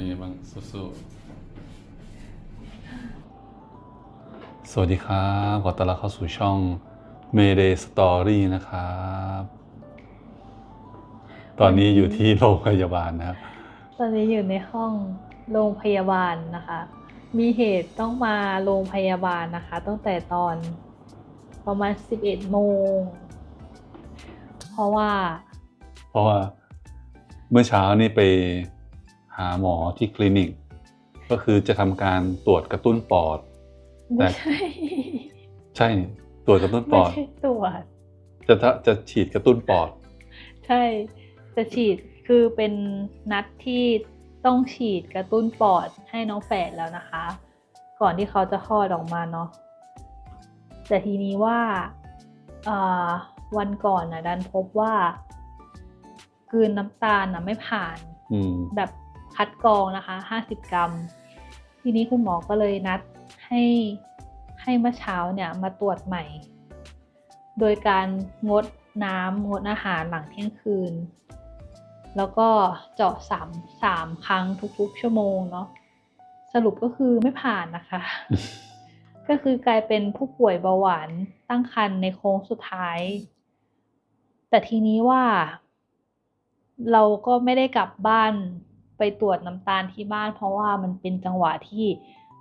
เป็นไงบ้างสู้ๆสวัสดีครับขอต้อนรับเข้าสู่ช่อง Mayday Story นะครับ ตอนนี้อยู่ที่โรงพยาบาลนะครับ ตอนนี้อยู่ในห้องโรงพยาบาลนะคะ มีเหตุต้องมาโรงพยาบาลนะคะ ตั้งแต่ตอนประมาณ 11 โมง เพราะว่า เพราะว่าเมื่อเช้านี่ไปหาหมอที่คลินิก ก็คือจะทำการตรวจกระตุ้นปอด แต่ไม่ใช่ ใช่นี่ตรวจกระตุ้นปไม่อดใช่ตรวจจะทะจะฉีดกระตุ้นปอด ใช่ จะฉีดคือเป็นนัดที่ต้องฉีดกระตุ้นปอดให้น้องแฝดแล้วนะคะ ก่อนที่เขาจะคลอดออกมาเนาะแต่ทีนี้ว่าเอ่อวันก่อนนะดันพบว่ากลืนน้ำตาลนะไม่ผ่านอืมแบบ คัดกรองนะคะ 50 กรัม ทีนี้คุณหมอก็เลยนัดให้ให้เมื่อเช้าเนี่ยมาตรวจใหม่ โดยการงดน้ำงดอาหารหลังเที่ยงคืน แล้วก็เจาะสามสามครั้งทุกๆ ชั่วโมงเนาะสรุปก็คือไม่ผ่านนะคะ ก็คือกลายเป็นผู้ป่วยเบาหวานตั้งครรภ์ในโค้งสุดท้าย แต่ทีนี้ว่า เราก็ไม่ได้กลับบ้าน ไปตรวจน้ำตาลที่บ้าน เพราะว่ามันเป็นจังหวะที่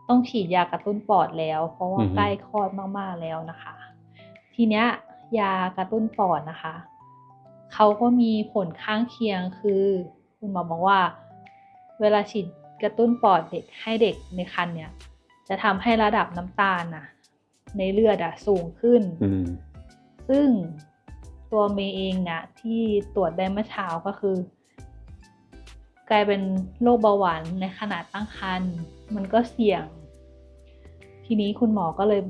ต้องฉีดยากระตุ้นปอดแล้ว เพราะว่าอือฮึใกล้คลอดมากๆแล้วนะคะ ทีเนี้ยยากระตุ้นปอดนะคะเขาก็มีผลข้างเคียงคือ คุณหมอบอกว่า เวลาฉีดกระตุ้นปอดเด็กให้เด็กในครรภ์เนี่ย จะทำให้ระดับน้ำตาลน่ะในเลือดอะสูงขึ้นอืมซึ่งตัวเมย์เองเนี่ยที่ตรวจได้เมื่อเช้าก็คือ กลายเป็นโรคเบาหวานในขณะตั้งครรภ์มันก็เสี่ยง ทีนี้คุณหมอก็เลย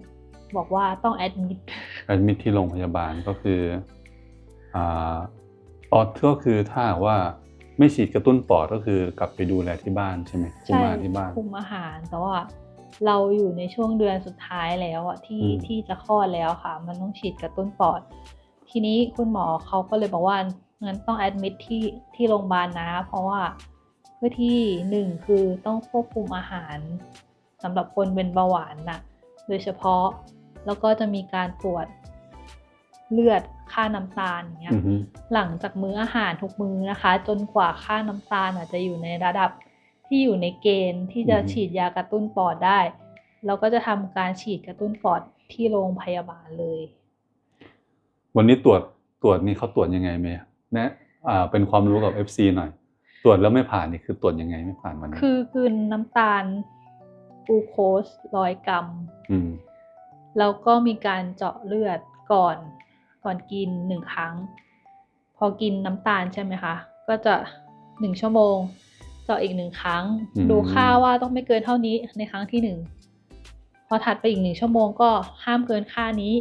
บอกว่าต้องแอดมิดแอดมิทที่โรงพยาบาลก็คืออ่าปอดก็คือถ้าหากว่าไม่ฉีดกระตุ้นปอดก็คือกลับไปดูแลที่บ้านใช่ไหมคุมอาหารที่บ้านคุมอาหารแต่ว่าเราอยู่ในช่วงเดือนสุดท้ายแล้วอะที่อืมที่จะคลอดแล้วค่ะ มันต้องฉีดกระตุ้นปอด ทีนี้คุณหมอเขาก็เลยบอกว่างั้นต้องแอดมิดที่ที่โรงพยาบาลนะ เพราะว่า เพื่อที่หนึ่งคือต้องควบคุมอาหารสำหรับคนเป็นเบาหวานน่ะโดยเฉพาะแล้วก็จะมีการตรวจเลือดค่าน้ำตาลอย่างเงี้ยอือฮึหลังจากมื้ออาหารทุกมื้อนะคะ จนกว่าค่าน้ำตาลอาจจะอยู่ในระดับที่อยู่ในเกณฑ์ที่จะฉีดยากระตุ้นปอดได้ เราก็จะทำการฉีดกระตุ้นปอดที่โรงพยาบาลเลย วันนี้ตรวจตรวจนี่เขาตรวจยังไงไหมแนะอ่าเป็นความรู้กับ FC หน่อย ตรวจแล้วไม่ผ่านนี่คือตรวจยังไงไม่ผ่านวันนี้คือคืนน้ำตาลกลูโคสร้อยกรัมอืมแล้วก็มีการเจาะเลือดก่อนก่อนกินหนึ่งครั้ง พอกินน้ำตาลใช่ไหมคะ ก็จะหนึ่งชั่วโมง เจาะอีกหนึ่งครั้งอืมดูค่าว่าต้องไม่เกินเท่านี้ในครั้งที่หนึ่งพอถัดไปอีกหนึ่งชั่วโมงก็ห้ามเกินค่านี้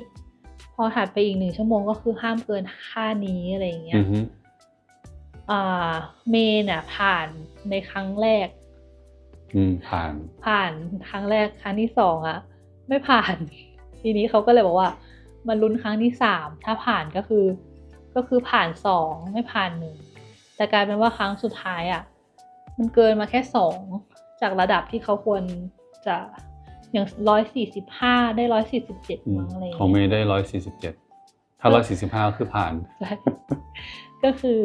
พอถัดไปอีกหนึ่งชั่วโมงก็คือห้ามเกินค่านี้อะไรอย่างเงี้อืยอฮึอ่า เมย์เนี่ยผ่านในครั้งแรก อืมผ่าน ผ่านครั้งแรกครั้งที่สองอะไม่ผ่าน ทีนี้เขาก็เลยบอกว่ามาลุ้นครั้งที่สามถ้าผ่านก็คือ ก็คือผ่านสองไม่ผ่านหนึ่งแต่กลายเป็นว่าครั้งสุดท้ายอะมันเกินมาแค่สองจากระดับที่เขาควรจะอย่างร้อยสี่สิบห้าได้ร้อยสี่สิบเจ็ดอืมมั้งอะไรอย่างของเมเงี้ยย์ได้ร้อยสี่สิบเจ็ดถ้าร้อยสี่สิบห้าก็คือผ่านใช่ก็คือ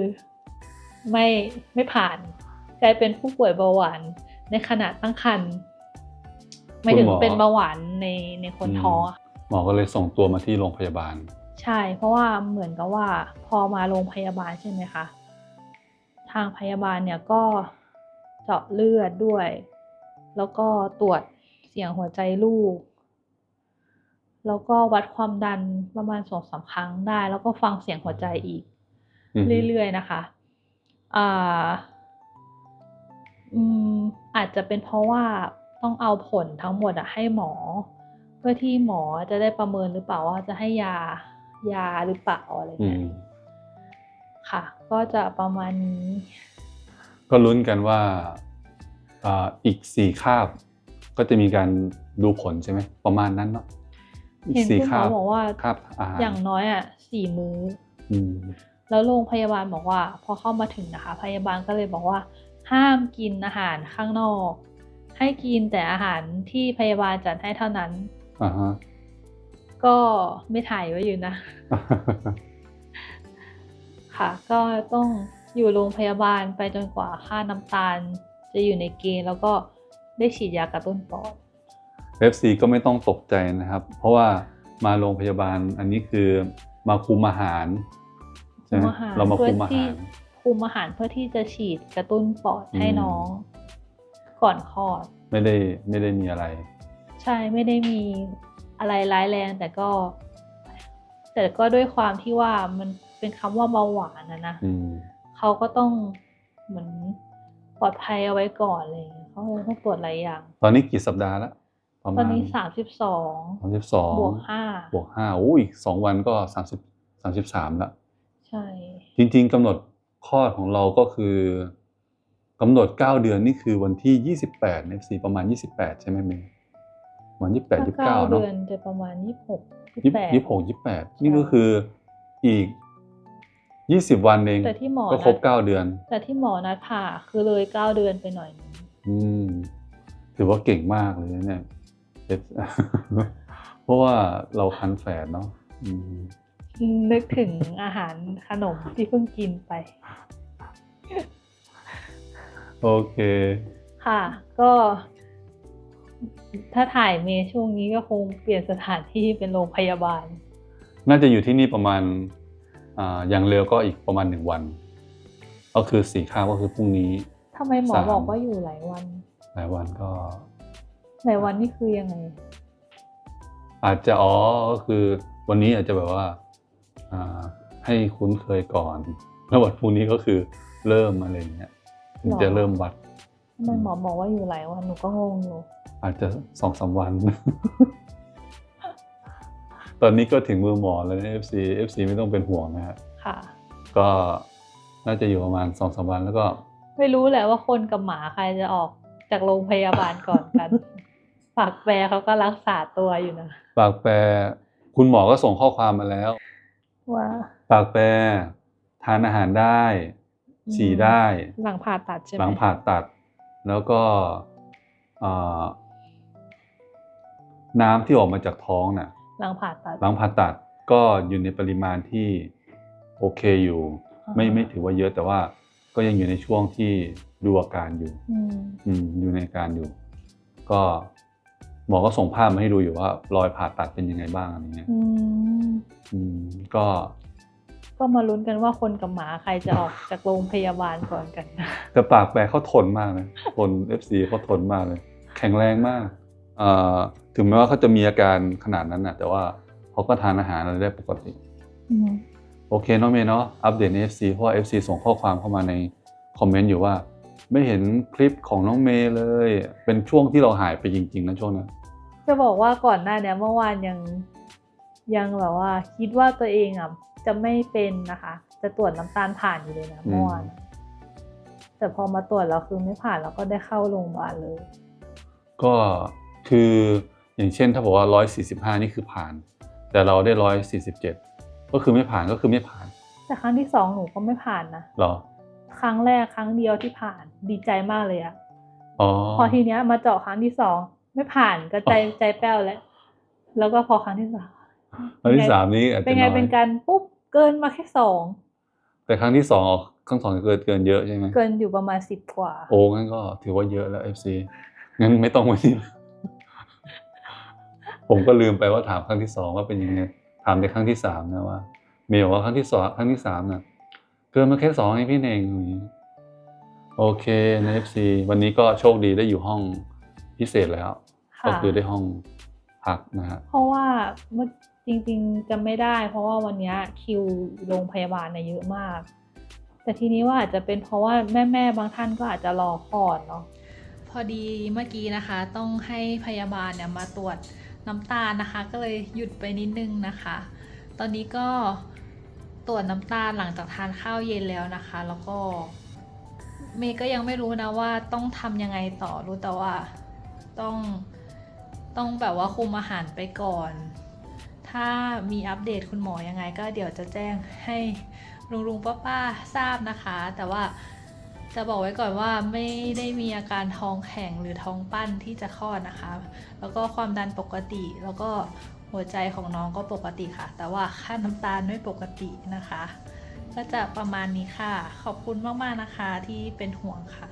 ไม่ไม่ผ่านกลายเป็นผู้ป่วยเบาหวานในขณะตั้งครรภ์ไม่ถึงคุณหมอเป็นเบาหวานในในคนอืมท้องอะหมอก็เลยส่งตัวมาที่โรงพยาบาล ใช่ เพราะว่าเหมือนกับว่า พอมาโรงพยาบาลใช่ไหมคะทางพยาบาลเนี่ยก็เจาะเลือดด้วย แล้วก็ตรวจเสียงหัวใจลูก แล้วก็วัดความดันประมาณสองสามครั้งได้ แล้วก็ฟังเสียงหัวใจอีกอือฮึเรื่อยๆนะคะ อ่าอืมอาจจะเป็นเพราะว่าต้องเอาผลทั้งหมดอะให้หมอ เพื่อที่หมอจะได้ประเมินหรือเปล่าว่าจะให้ยายาหรือเปล่าอะไรอืเงี้ยมค่ะ ก็จะประมาณนี้ ก็ลุ้นกันว่าอ่าอีกสี่คาบ ก็จะมีการดูผลใช่ไหมประมาณนั้นเนาะอีกเห็นสี่คุณหมคาอบบอกว่าคาบอาหารอย่างน้อยอะสี่มื้ออืม แล้วโรงพยาบาลบอกว่า พอเข้ามาถึงนะคะ พยาบาลก็เลยบอกว่า ห้ามกินอาหารข้างนอก ให้กินแต่อาหารที่พยาบาลจัดให้เท่านั้นอ่าฮะก็ไม่ถ่ายไว้อยู่นะ ค่ะ ก็ต้องอยู่โรงพยาบาลไปจนกว่าค่าน้ำตาล จะอยู่ในเกณฑ์แล้วก็ได้ฉีดยากระตุ้นปอด FC ก็ไม่ต้องตกใจนะครับ เพราะว่ามาโรงพยาบาลอันนี้คือมาคุมอาหารใช่ไหม คุมอาหารเรามาคุมอาเพื่อที่หารคุมอาหารเพื่อที่จะฉีดกระตุ้นปอดให้อืมน้อง ก่อนคลอด ไม่ได้ไม่ได้มีอะไร ใช่ไม่ได้มีอะไรร้ายแรง แต่ก็ แต่ก็ด้วยความที่ว่ามันเป็นคำว่าเบาหวานนะนะอืมเขาก็ต้องเหมือนปลอดภัยเอาไว้ก่อนอะไรอย่างเงี้ยเขาเลยต้องตรวจหลายอย่าง ตอนนี้กี่สัปดาห์แล้วประตมาอนณนี้สามสิบสองสามสิบสองบวกห้าบวกห้าโอ้อีกสองวันก็สามสิบสามสิบสามละ ใช่ จริง ๆกำหนดคลอดของเราก็คือกำหนดเก้าเดือนนี่คือวันที่ยี่สิบแปด FC ประมาณยี่สิบแปดใช่ไหมเมย์วันยี่สิบแปดยี่สิบถ้าเก้าเก้าเนาะเดือนจะประมาณยี่สิบหกยี่ยี่สิบแปดสิบหกยี่สิบแปดนี่ก็คืออีกยี่สิบวันเองแต่ที่หมอก็ครบนัดเก้าเดือน แต่ที่หมอนัดผ่าคือเลยเก้าเดือนไปหน่อยนึงอืม ถือว่าเก่งมากเลยนะเนี่ยเพราะว่าเราคันแฝดเนาะอืม นึกถึงอาหารขนมที่เพิ่งกินไป โอเค ค่ะ ก็ถ้าถ่ายเมย์ช่วงนี้ก็คงเปลี่ยนสถานที่เป็นโรงพยาบาล น่าจะอยู่ที่นี่ประมาณอ่าอย่างเร็วก็อีกประมาณหนึ่งวัน ก็คือสี่ข้ามก็คือพรุ่งนี้ ทำไมหมอสาม บอกว่าอยู่หลายวัน หลายวันก็ หลายวันนี่คือยังไง อาจจะอ๋อก็คือวันนี้อาจจะแบบว่าอ่า ให้คุ้นเคยก่อนแล้ววันพรุ่งนี้ก็คือเริ่มอะไรอย่างเงี้ยถึงจะหรอเริ่มวัดทำไมหมอบอกว่าอยู่หลายวันหนูก็งงอยู่อาจจะสองสามวัน ตอนนี้ก็ถึงมือหมอแล้วนะ FC FC ไม่ต้องเป็นห่วงนะฮะค่ะ ก็น่าจะอยู่ประมาณสองสามวันแล้วก็ ไม่รู้แหละว่าคนกับหมาใครจะออกจากโรงพยาบาลก่อนกันฝากแปรเขาก็รักษาตัวอยู่นะ ปากแปรคุณหมอก็ส่งข้อความมาแล้ว ว่าปากแปรทานอาหารได้อืมฉี่ได้ หลังผ่าตัดใช่ไหมหลังผ่าตัด แล้วก็เอ่อน้ำที่ออกมาจากท้องน่ะ หลังผ่าตัด หลังผ่าตัดก็อยู่ในปริมาณที่โอเคอยู่อ่าไม่ไม่ถือว่าเยอะแต่ว่าก็ยังอยู่ในช่วงที่ดูอาการอยู่ อืมอืมอยู่ในอาการอยู่ ก็ หมอก็ส่งภาพมาให้ดูอยู่ว่ารอยผ่าตัดเป็นยังไงบ้างอะไรเงี้ยอืมอืมก็ ก็มาลุ้นกันว่าคนกับหมาใครจะออกจากโรงพยาบาลก่อนกันแต่ปากแปรเขาทนมากนะคน FC เขาทนมากเลย แข็งแรงมากเอ่อถึงแม้ว่าเขาจะมีอาการขนาดนั้นนะแต่ว่าเขาก็ทานอาหารอะไรได้ปกติ อืม โอเคเนาะเมย์เนาะอัปเดตใน FC เพราะว่า FC ส่งข้อความเข้ามาในคอมเมนต์อยู่ว่า ไม่เห็นคลิปของน้องเมย์เลย เป็นช่วงที่เราหายไปจริง ๆนะช่วงนั้น จะบอกว่าก่อนหน้าเนี้ยเมื่อวานยังยังแบบว่า คิดว่าตัวเองอะจะไม่เป็นนะคะ จะตรวจน้ำตาลผ่านอยู่เลยนะอืมเมื่อวานอะแต่พอมาตรวจแล้วคือไม่ผ่านแล้วก็ได้เข้าโรงพยาบาลเลย ก็คืออย่างเช่นถ้าบอกว่า 145 นี่คือผ่าน แต่เราได้ 147 ก็คือไม่ผ่านก็คือไม่ผ่าน แต่ครั้งที่สองหนูก็ไม่ผ่านนะเหรอ ครั้งแรกครั้งเดียวที่ผ่านดีใจมากเลยอะอ๋อพอทีเนี้ยมาเจาะครั้งที่สองไม่ผ่านก็ใจใจแป้วแล้วแล้วก็พอครั้งที่สามครั้งที่สามนี้อาจเป็จะนไงน้อยเป็นการปุ๊บเกินมาแค่สองแต่ครั้งที่สองครั้งสองเกินเกินเยอะใช่ไหมเกินอยู่ประมาณสิบกว่า โอ้งั้นก็ถือว่าเยอะแล้ว FC งั้นไม่ต้องวันนี้ผมก็ลืมไปว่าถามครั้งที่สองว่าเป็นยังไงถามในครั้งที่สามนะว่าเมย์บอกว่าครั้งที่สองครั้งที่สามน่ะ เกินมาแค่สองให้พี่เน่งอย่างนี้โอเคใน FC วันนี้ก็โชคดีได้อยู่ห้องพิเศษแล้วค่ะก็คือได้ห้องพักนะฮะเพราะว่าเมื่อจริงๆจะไม่ได้ เพราะว่าวันเนี้ยคิวโรงพยาบาลเนี่ยเยอะมาก แต่ทีนี้ว่าอาจจะเป็นเพราะว่าแม่ๆบางท่านก็อาจจะรอคลอดเนาะพอดีเมื่อกี้นะคะ ต้องให้พยาบาลเนี่ยมาตรวจน้ำตาลนะคะ ก็เลยหยุดไปนิดนึงนะคะ ตอนนี้ก็ ตรวจน้ำตาลหลังจากทานข้าวเย็นแล้วนะคะ แล้วก็เมย์ก็ยังไม่รู้นะว่าต้องทำยังไงต่อรู้แต่ว่าต้องต้องแบบว่าคุมอาหารไปก่อน ถ้ามีอัปเดตคุณหมอยังไง ก็เดี๋ยวจะแจ้งให้ลุงลุงป้าป้าๆทราบนะคะ แต่ว่าจะบอกไว้ก่อนว่าไม่ได้มีอาการท้องแข็งหรือท้องปั้นที่จะคลอดนะคะ แล้วก็ความดันปกติแล้วก็ หัวใจของน้องก็ปกติค่ะ แต่ว่าค่าน้ำตาลไม่ปกตินะคะ ก็จะประมาณนี้ค่ะ ขอบคุณมาก ๆ นะคะที่เป็นห่วงค่ะ